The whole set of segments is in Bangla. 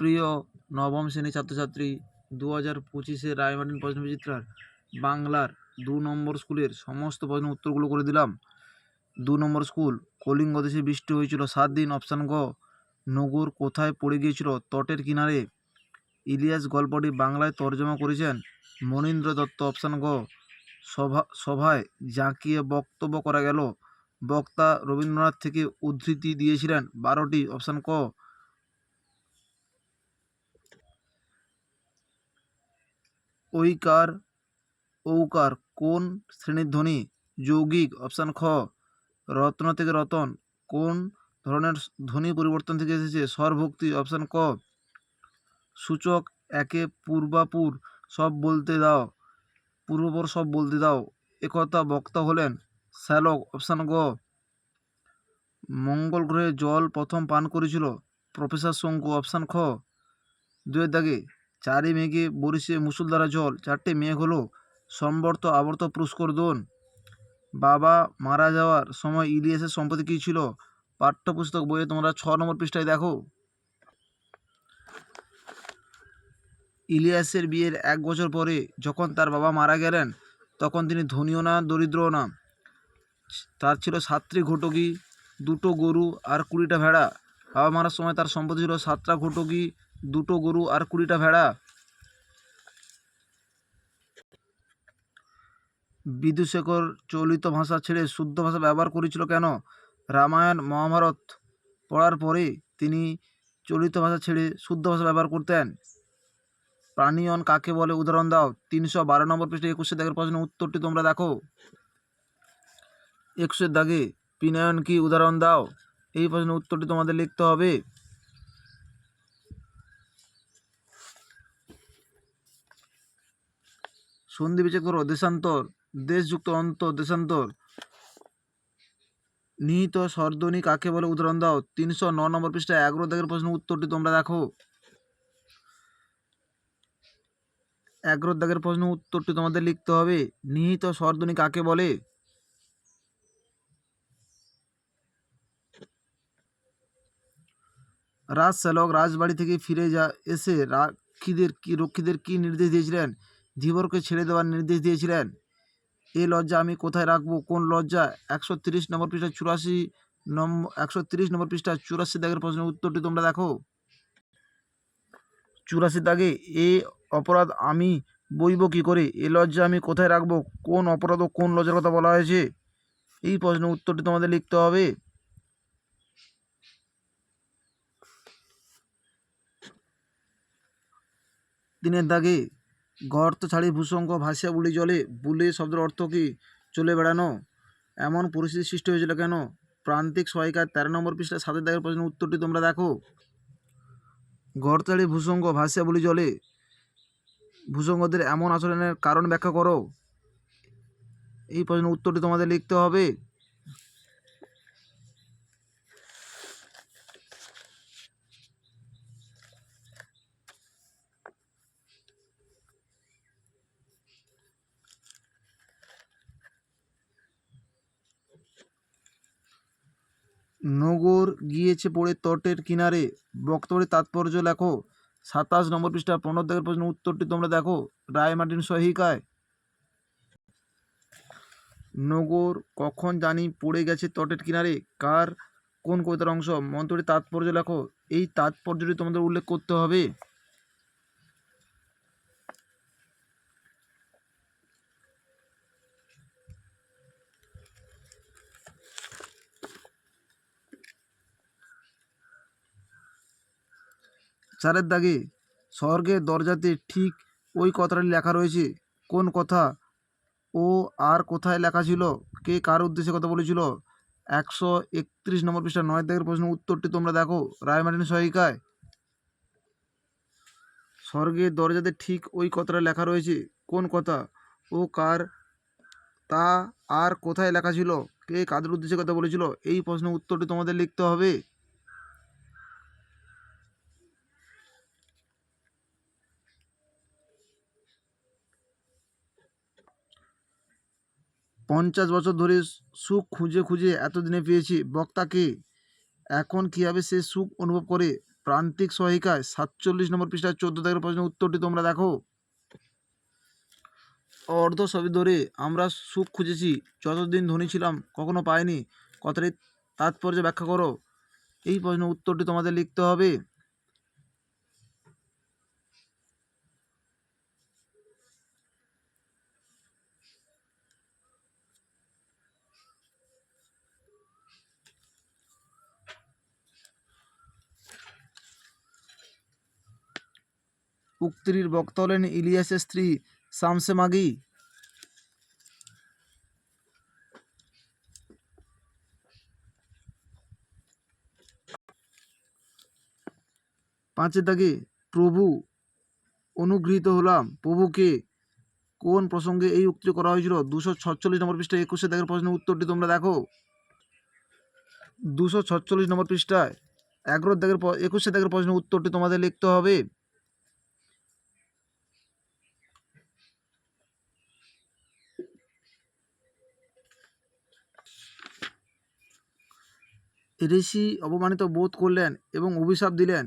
প্রিয় নবম শ্রেণির ছাত্রছাত্রী দু হাজার পঁচিশে রায়মার্টিন প্রশ্ন বিচিত্রার বাংলার দু নম্বর স্কুলের সমস্ত প্রশ্নের উত্তরগুলো করে দিলাম। দু নম্বর স্কুল কলিঙ্গ দেশে বৃষ্টি হয়েছিল সাত দিন। অপশান গ, নগর কোথায় পড়ে গিয়েছিল তটের কিনারে? ইলিয়াস গল্পটি বাংলায় তর্জমা করেছেন মনীন্দ্র দত্ত। অপশান গ, সভা সভায় জাঁকিয়ে বক্তব্য করা গেল। বক্তা রবীন্দ্রনাথ থেকে উদ্ধৃতি দিয়েছিলেন বারোটি। অপশান ক ঐকার ঔকার কোন শ্রেণির ধ্বনি যৌগিক অপশান খ, রত্ন থেকে রতন, কোন ধরনের ধ্বনি পরিবর্তন থেকে এসেছে? স্বরভক্তি অপশান ক, সূচক, একে পূর্বাপুর, সব বলতে দাও, পূর্বপর সব বলতে দাও একথা বক্তা হলেন, শ্যালক অপশান গ, মঙ্গল গ্রহে জল প্রথম পান করেছিল, প্রফেসর শঙ্কু অপশান খ, দুয়ের দাগে চারি মেঘে বরিশে মুসুলধারা জল চারটে মেঘ হলো সম্বর্ত আবর্ত পুষ্কর দোন। বাবা মারা যাওয়ার সময় ইলিয়াসের সম্পত্তি কী ছিল? পাঠ্যপুস্তক বইয়ে তোমরা ছ নম্বর পৃষ্ঠায় দেখো। ইলিয়াসের বিয়ের এক বছর পরে যখন তার বাবা মারা গেলেন, তখন তিনি ধনীও না, দরিদ্রও না। তার ছিল সাতটি ঘটকি, দুটো গরু আর কুড়িটা ভেড়া। বাবা মারার সময় তার সম্পত্তি ছিল সাতটা ঘটকি দুটো গরু আর কুড়িটা ভেড়া। বিদুশেখর চলিত ভাষা ছেড়ে শুদ্ধ ভাষা ব্যবহার করেছিল কেন? রামায়ণ, মহাভারত পড়ার পরে তিনি চলিত ভাষা ছেড়ে শুদ্ধ ভাষা ব্যবহার করতেন। প্রাণীয়ন কাকে বলে? উদাহরণ দাও। তিনশো বারো নম্বর পৃষ্ঠে একুশের দাগের প্রশ্নের উত্তরটি তোমরা দেখো। একুশের দাগে পিনায়ন কি? উদাহরণ দাও। এই প্রশ্নের উত্তরটি তোমাদের লিখতে হবে। সন্ধি বিচ্ছেদ করো, দেশান্তর, দেশযুক্ত অন্ত, দেশান্তর। নিহিত স্বরধ্বনি কাকে বলে উদাহরণ দাও? তিনশো ন নম্বর পৃষ্ঠায় এগারো দাগের প্রশ্নের উত্তরটি তোমরা দেখো। এগারো দাগের প্রশ্ন উত্তরটি তোমাদের লিখতে হবে। নিহিত স্বরধ্বনি কাকে বলে? রাজ শ্যালক রাজবাড়ি থেকে ফিরে যা, এসে রাক্ষীদের কি, রক্ষীদের কি নির্দেশ দিয়েছিলেন? ধীবরকে ছেড়ে দেওয়ার নির্দেশ দিয়েছিলেন। এই লজ্জা আমি কোথায় রাখব? কোন লজ্জা? একশো তিরিশ নম্বর পৃষ্ঠা চুরাশি নম্বর একশো তিরিশ নম্বর পৃষ্ঠা চুরাশি দাগের প্রশ্নের উত্তরটি তোমরা দেখো। চুরাশি দাগে এ অপরাধ আমি বইব কী করে? এ লজ্জা আমি কোথায় রাখব? কোন অপরাধ ও কোন লজ্জার কথা বলা হয়েছে? এই প্রশ্নের উত্তরটি তোমাদের লিখতে হবে। দিনের দাগে গর্ত ছাড়ি ভূসঙ্গ ভাসিয়া বুলি জলে বুলে শব্দের অর্থ কি? চলে বেড়ানো? এমন পরিস্থিতি সৃষ্টি হয়েছিল কেন? প্রান্তিক সহায়িকার তেরো নম্বর পৃষ্ঠা সাতের দাগের প্রশ্নের উত্তরটি তোমরা দেখো। গর্তাড়ি ভূসঙ্গ ভাসিয়া বলি জলে ভূসঙ্গদের এমন আচরণের কারণ ব্যাখ্যা করো। এই প্রশ্নের উত্তরটি তোমাদের লিখতে হবে। নগর গিয়েছে পড়ে তটের কিনারে। বক্তব্যের তাৎপর্য লেখো। সাতাশ নম্বর পৃষ্ঠা পনেরো দাগের প্রশ্ন, উত্তরটি তোমরা দেখো। রায় মার্টিন সহিকায়। নগর কখন জানি পড়ে গেছে তটের কিনারে। কার, কোন কবিতার অংশ? মন্ত্রটির তাৎপর্য লেখো। এই তাৎপর্যটি তোমাদের উল্লেখ করতে হবে। চারের দাগে, স্বর্গের দরজাতে ঠিক ওই কথাটি লেখা রয়েছে। কোন কথা? ও আর কোথায় লেখা ছিল? কে কার উদ্দেশ্যে কথা বলেছিল? একশো একত্রিশ নম্বর পৃষ্ঠা নয় দাগের প্রশ্ন উত্তরটি তোমরা দেখো। রায়মার্টিন সহায়িকায় স্বর্গের দরজাতে ঠিক ওই কথাটা লেখা রয়েছে। কোন কথা? ও কার? তা আর কোথায় লেখা ছিল? কে কাদের উদ্দেশ্যে কথা বলেছিল? এই প্রশ্নের উত্তরটি তোমাদের লিখতে হবে। পঞ্চাশ বছর ধরে সুখ খুঁজে খুঁজে এতদিনে পেয়েছি। বক্তাকে এখন কীভাবে সে সুখ অনুভব করে? প্রান্তিক সহায়িকায় সাতচল্লিশ নম্বর পৃষ্ঠায় চোদ্দ দাগের প্রশ্নের উত্তরটি তোমরা দেখো। অর্ধ সবই ধরে আমরা সুখ খুঁজেছি। যতদিন ধনী ছিলাম, কখনো পাইনি। কথাটি তাৎপর্য ব্যাখ্যা করো। এই প্রশ্নের উত্তরটি তোমাদের লিখতে হবে। উক্তির বক্তা হলেন ইলিয়াসের স্ত্রী শামসে মাগি। পাঁচের দাগে, প্রভু, অনুগৃহীত হলাম। প্রভুকে কোন প্রসঙ্গে এই উক্তি করা হয়েছিল? দুশো ছচল্লিশ নম্বর পৃষ্ঠায় একুশে দাগের প্রশ্নের উত্তরটি তোমরা দেখো। দুশো ছচল্লিশ নম্বর পৃষ্ঠায় এগারো দাগের একুশে দাগের প্রশ্নের উত্তরটি তোমাদের লিখতে হবে। ঋষি অপমানিত বোধ করলেন এবং অভিশাপ দিলেন।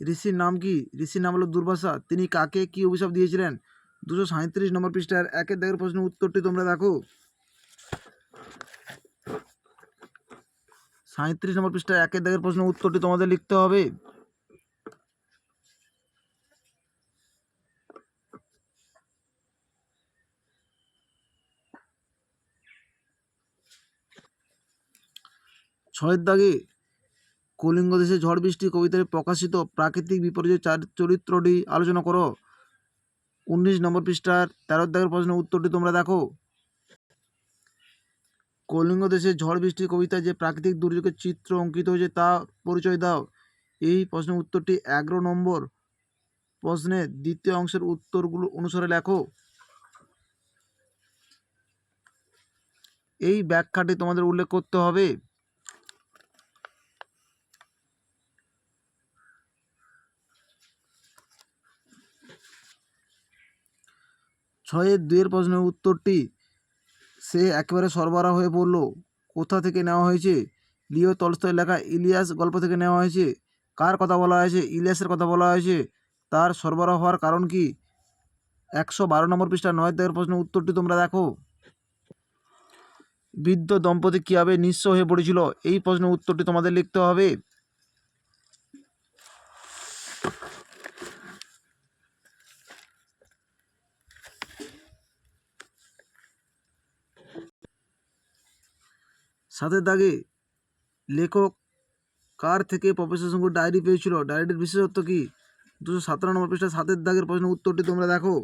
ঋষির নাম কি? ঋষির নাম হলো দুর্বাসা তিনি কাকে কি অভিশাপ দিয়েছিলেন? দুশো সাঁত্রিশ নম্বর পৃষ্ঠার একের দাগের প্রশ্নের উত্তরটি তোমরা দেখো। সাঁত্রিশ নম্বর পৃষ্ঠায় একের দাগের প্রশ্নের উত্তরটি তোমাদের লিখতে হবে। ছয়ের দাগে কলিঙ্গ দেশে ঝড় বৃষ্টি, কবিতায় প্রকাশিত প্রাকৃতিক বিপর্যয় চার- চরিত্রটি আলোচনা করো। উনিশ নম্বর পৃষ্ঠার তেরো দাগের প্রশ্নের উত্তরটি তোমরা দেখো। কলিঙ্গ দেশে ঝড় বৃষ্টি, কবিতায় যে প্রাকৃতিক দুর্যোগের চিত্র অঙ্কিত হয়েছে তা পরিচয় দাও। এই প্রশ্নের উত্তরটি এগারো নম্বর প্রশ্নের দ্বিতীয় অংশের উত্তরগুলো অনুসারে লেখো। এই ব্যাখ্যাটি তোমাদের উল্লেখ করতে হবে। ছয়ের দুয়ের প্রশ্নের উত্তরটি সে একেবারে সরবরাহ হয়ে পড়ল। কোথা থেকে নেওয়া হয়েছে? লিও তলস্তয় লেখা ইলিয়াস গল্প থেকে নেওয়া হয়েছে। কার কথা বলা হয়েছে? ইলিয়াসের কথা বলা হয়েছে। তার সরবরাহ হওয়ার কারণ কি? একশো বারো নম্বর পৃষ্ঠা নয় দাগের প্রশ্নের উত্তরটি তোমরা দেখো। বৃদ্ধ দম্পতি কীভাবে নিঃস্ব হয়ে পড়েছিল? এই প্রশ্নের উত্তরটি তোমাদের লিখতে হবে। সাথে দাগে লেখক কার থেকে প্রফেসর শঙ্কুর ডায়েরি পেয়েছিল? ডায়েরিটির বিশেষত্ব কি? দুশো সতেরো নম্বর পৃষ্ঠা সাতের দাগের প্রশ্নের উত্তরটি তোমরা দেখো।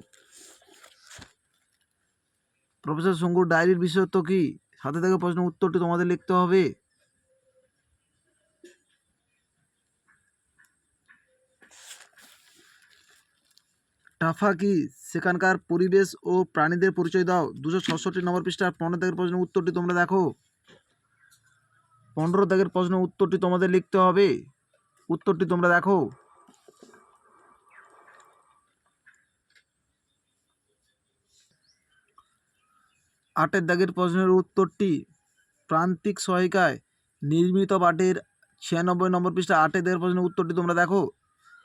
প্রফেসর শঙ্কুর ডায়েরির বিশেষত্ব কি? সাথে দাগের প্রশ্নের উত্তরটি তোমাদের লিখতে হবে। টাফা কি? সেখানকার পরিবেশ ও প্রাণীদের পরিচয় দাও। দুশো ছষট্টি নম্বর পৃষ্ঠার পনেরো দাগের প্রশ্নের উত্তরটি তোমরা দেখো। পনেরো দাগের প্রশ্নের উত্তরটি তোমাদের লিখতে হবে। উত্তরটি তোমরা দেখো। আটের দাগের প্রশ্নের উত্তরটি প্রান্তিক সহায়িকায় নির্মিত পাঠের ছিয়ানব্বই নম্বর পৃষ্ঠা আটের দাগের প্রশ্নের উত্তরটি তোমরা দেখো।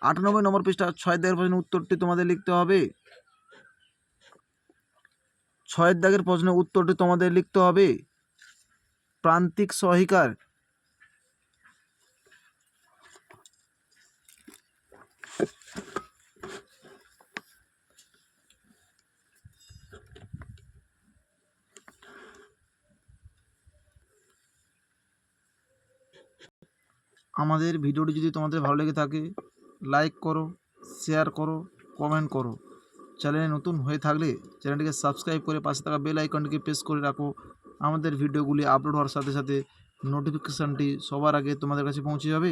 আটানব্বই নম্বর পৃষ্ঠা ছয় দাগের প্রশ্নের উত্তরটি তোমাদের লিখতে হবে। ছয়ের দাগের প্রশ্নের উত্তরটি তোমাদের লিখতে হবে। প্রান্তিক সহায়িকার আমাদের ভিডিওটি যদি তোমাদের ভালো লেগে থাকে লাইক করো শেয়ার করো কমেন্ট করো। চ্যানেলে নতুন হয়ে থাকলে চ্যানেলটিকে সাবস্ক্রাইব করে পাশে থাকা বেল আইকনটিকে প্রেস করে রাখো। আমাদের ভিডিওগুলি আপলোড হওয়ার সাথে সাথে নোটিফিকেশানটি সবার আগে তোমাদের কাছে পৌঁছে যাবে।